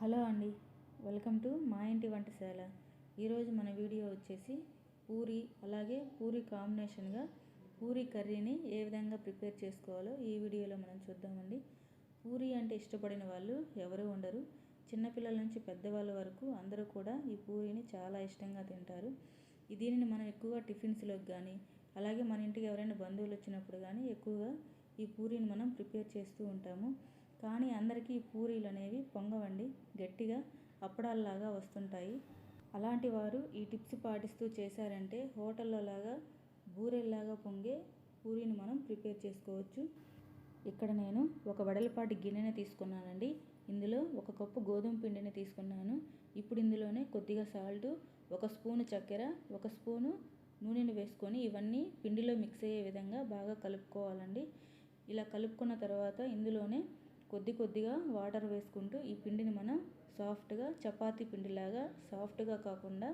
Hello అండి welcome to మా ఇంటి వంటశాల. ఈరోజు మన వీడియో వచ్చేసి పూరి అలాగే పూరి కాంబినేషన్గా పూరి కర్రీని ఏ విధంగా ప్రిపేర్ చేసుకోవాలో ఈ వీడియోలో మనం చూద్దామండి. పూరి అంటే ఇష్టపడిన వాళ్ళు ఎవరూ ఉండరు. చిన్నపిల్లల నుంచి పెద్దవాళ్ళ వరకు అందరూ కూడా ఈ పూరిని చాలా ఇష్టంగా తింటారు. దీనిని మనం ఎక్కువగా టిఫిన్స్లోకి కానీ అలాగే మన ఇంటికి ఎవరైనా బంధువులు వచ్చినప్పుడు కానీ ఎక్కువగా ఈ పూరిని మనం ప్రిపేర్ చేస్తూ ఉంటాము. కానీ అందరికీ పూరీలు అనేవి పొంగవండి. గట్టిగా అప్పడాల్లాగా వస్తుంటాయి. అలాంటి వారు ఈ టిప్స్ పాటిస్తూ చేశారంటే హోటల్లో లాగా బూరెల్లాగా పొంగే పూరీని మనం ప్రిపేర్ చేసుకోవచ్చు. ఇక్కడ నేను ఒక వడలపాటి గిన్నెని తీసుకున్నానండి. ఇందులో ఒక కప్పు గోధుమ పిండిని తీసుకున్నాను. ఇప్పుడు ఇందులోనే కొద్దిగా సాల్ట్ ఒక స్పూను చక్కెర ఒక స్పూను నూనెని వేసుకొని ఇవన్నీ పిండిలో మిక్స్ అయ్యే విధంగా బాగా కలుపుకోవాలండి. ఇలా కలుపుకున్న తర్వాత ఇందులోనే కొద్ది కొద్దిగా వాటర్ వేసుకుంటూ ఈ పిండిని మనం సాఫ్ట్గా చపాతీ పిండిలాగా సాఫ్ట్గా కాకుండా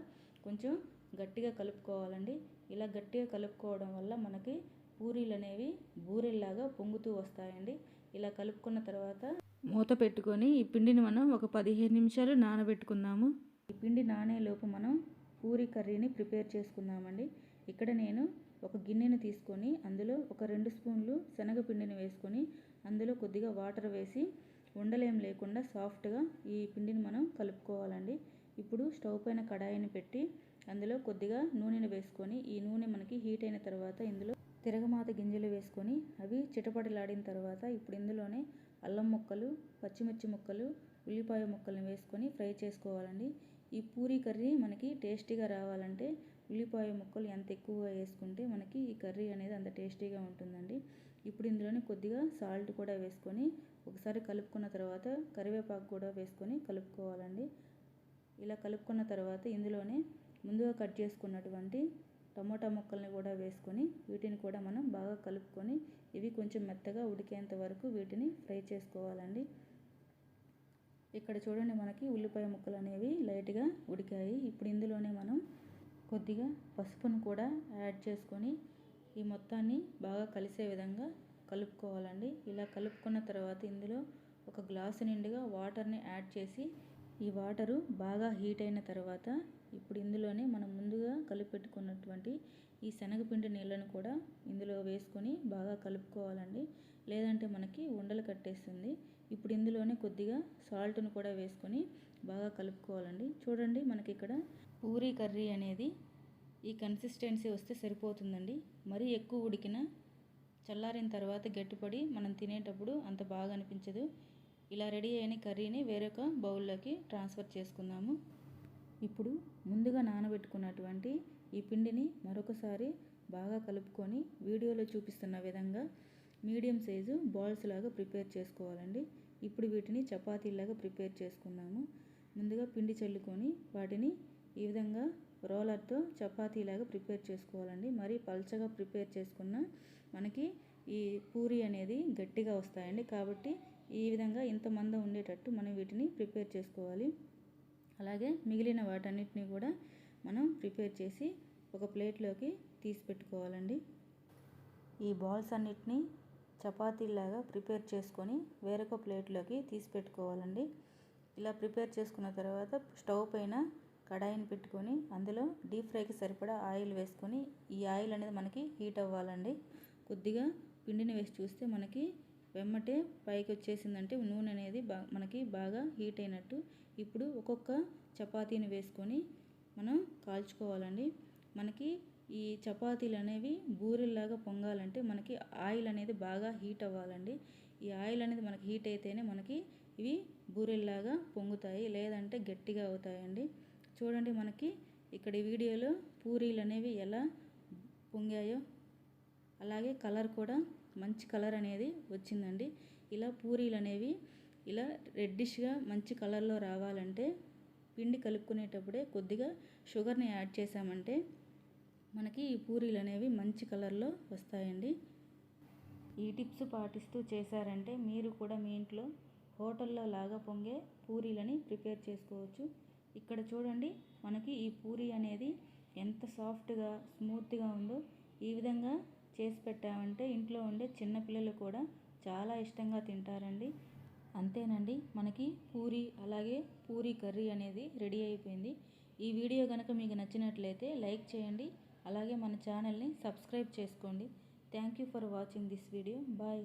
కొంచెం గట్టిగా కలుపుకోవాలండి. ఇలా గట్టిగా కలుపుకోవడం వల్ల మనకి పూరీలు అనేవి బూరెల్లాగా పొంగుతూ వస్తాయండి. ఇలా కలుపుకున్న తర్వాత మూత పెట్టుకొని ఈ పిండిని మనం ఒక పదిహేను నిమిషాలు నానబెట్టుకుందాము. ఈ పిండి నానేలోపు మనం పూరి కర్రీని ప్రిపేర్ చేసుకుందామండి. ఇక్కడ నేను ఒక గిన్నెను తీసుకొని అందులో ఒక రెండు స్పూన్లు శనగపిండిని వేసుకొని అందులో కొద్దిగా వాటర్ వేసి ఉండలేం లేకుండా సాఫ్ట్గా ఈ పిండిని మనం కలుపుకోవాలండి. ఇప్పుడు స్టవ్ పైన కడాయిని పెట్టి అందులో కొద్దిగా నూనెను వేసుకొని ఈ నూనె మనకి హీట్ అయిన తర్వాత ఇందులో తిరగమాత గింజలు వేసుకొని అవి చిటపటలాడిన తర్వాత ఇప్పుడు ఇందులోనే అల్లం ముక్కలు పచ్చిమిర్చి ముక్కలు ఉల్లిపాయ ముక్కలను వేసుకొని ఫ్రై చేసుకోవాలండి. ఈ పూరీ కర్రీ మనకి టేస్టీగా రావాలంటే ఉల్లిపాయ ముక్కలు ఎంత ఎక్కువగా వేసుకుంటే మనకి ఈ కర్రీ అనేది అంత టేస్టీగా ఉంటుందండి. ఇప్పుడు ఇందులోనే కొద్దిగా సాల్ట్ కూడా వేసుకొని ఒకసారి కలుపుకున్న తర్వాత కరివేపాకు కూడా వేసుకొని కలుపుకోవాలండి. ఇలా కలుపుకున్న తర్వాత ఇందులోనే ముందుగా కట్ చేసుకున్నటువంటి టమోటా ముక్కల్ని కూడా వేసుకొని వీటిని కూడా మనం బాగా కలుపుకొని ఇవి కొంచెం మెత్తగా ఉడికేంత వరకు వీటిని ఫ్రై చేసుకోవాలండి. ఇక్కడ చూడండి మనకి ఉల్లిపాయ ముక్కలు అనేవి లైట్గా ఉడికాయి. ఇప్పుడు ఇందులోనే మనం కొద్దిగా పసుపును కూడా యాడ్ చేసుకొని ఈ మొత్తాన్ని బాగా కలిసే విధంగా కలుపుకోవాలండి. ఇలా కలుపుకున్న తర్వాత ఇందులో ఒక గ్లాసు నిండుగా వాటర్ని యాడ్ చేసి ఈ వాటరు బాగా హీట్ అయిన తర్వాత ఇప్పుడు ఇందులోనే మనం ముందుగా కలిపెట్టుకున్నటువంటి ఈ శనగపిండి నీళ్ళను కూడా ఇందులో వేసుకొని బాగా కలుపుకోవాలండి. లేదంటే మనకి ఉండలు కట్టేస్తుంది. ఇప్పుడు ఇందులోనే కొద్దిగా సాల్ట్ను కూడా వేసుకొని బాగా కలుపుకోవాలండి. చూడండి మనకి ఇక్కడ పూరీ కర్రీ అనేది ఈ కన్సిస్టెన్సీ వస్తే సరిపోతుందండి. మరీ ఎక్కువ ఉడికిన చల్లారిన తర్వాత గట్టిపడి మనం తినేటప్పుడు అంత బాగా అనిపించదు. ఇలా రెడీ అయిన కర్రీని వేరొక బౌల్లోకి ట్రాన్స్ఫర్ చేసుకుందాము. ఇప్పుడు ముందుగా నానబెట్టుకున్నటువంటి ఈ పిండిని మరొకసారి బాగా కలుపుకొని వీడియోలో చూపిస్తున్న విధంగా మీడియం సైజు బాల్స్ లాగా ప్రిపేర్ చేసుకోవాలండి. ఇప్పుడు వీటిని చపాతీలాగా ప్రిపేర్ చేసుకున్నాము ముందుగా పిండి చల్లుకొని వాటిని ఈ విధంగా రోలర్తో చపాతీలాగా ప్రిపేర్ చేసుకోవాలండి. మరీ పల్చగా ప్రిపేర్ చేసుకున్న మనకి ఈ పూరి అనేది గట్టిగా వస్తాయండి. కాబట్టి ఈ విధంగా ఇంత మంద ఉండేటట్టు మనం వీటిని ప్రిపేర్ చేసుకోవాలి. అలాగే మిగిలిన వాటన్నిటిని కూడా మనం ప్రిపేర్ చేసి ఒక ప్లేట్లోకి తీసి పెట్టుకోవాలండి. ఈ బాల్స్ అన్నిటినీ చపాతీలాగా ప్రిపేర్ చేసుకొని వేరొక ప్లేట్లోకి తీసి పెట్టుకోవాలండి. ఇలా ప్రిపేర్ చేసుకున్న తర్వాత స్టవ్ పైన కడాయిని పెట్టుకొని అందులో డీప్ ఫ్రైకి సరిపడా ఆయిల్ వేసుకొని ఈ ఆయిల్ అనేది మనకి హీట్ అవ్వాలండి. కొద్దిగా పిండిని వేసి చూస్తే మనకి వెమ్మటే పైకి వచ్చేసిందంటే నూనె అనేది బా మనకి బాగా హీట్ అయినట్టు ఇప్పుడు ఒక్కొక్క చపాతీని వేసుకొని మనం కాల్చుకోవాలండి. మనకి ఈ చపాతీలు అనేవి బూరెల్లాగా పొంగాలంటే మనకి ఆయిల్ అనేది బాగా హీట్ అవ్వాలండి. ఈ ఆయిల్ అనేది మనకి హీట్ అయితేనే మనకి ఇవి బూరెల్లాగా పొంగుతాయి లేదంటే గట్టిగా అవుతాయండి. చూడండి మనకి ఇక్కడ వీడియోలో పూరీలు అనేవి ఎలా పొంగాయో. అలాగే కలర్ కూడా మంచి కలర్ అనేది వచ్చిందండి. ఇలా పూరీలు అనేవి ఇలా రెడ్డిష్గా మంచి కలర్లో రావాలంటే పిండి కలుపుకునేటప్పుడే కొద్దిగా షుగర్ని యాడ్ చేసామంటే మనకి ఈ పూరీలు అనేవి మంచి కలర్లో వస్తాయండి. ఈ టిప్స్ పాటిస్తూ చేశారంటే మీరు కూడా మీ ఇంట్లో హోటల్లో లాగా పొంగే పూరీలని ప్రిపేర్ చేసుకోవచ్చు. ఇక్కడ చూడండి మనకి ఈ పూరి అనేది ఎంత సాఫ్ట్గా స్మూత్గా ఉందో ఈ విధంగా చేసి పెట్టామంటే ఇంట్లో ఉండే చిన్నపిల్లలు కూడా చాలా ఇష్టంగా తింటారండి. అంతేనండి మనకి పూరి అలాగే పూరి కర్రీ అనేది రెడీ అయిపోయింది. ఈ వీడియో కనుక మీకు నచ్చినట్లయితే లైక్ చేయండి అలాగే మన ఛానల్ని సబ్స్క్రైబ్ చేసుకోండి. Thank you for watching this video. Bye.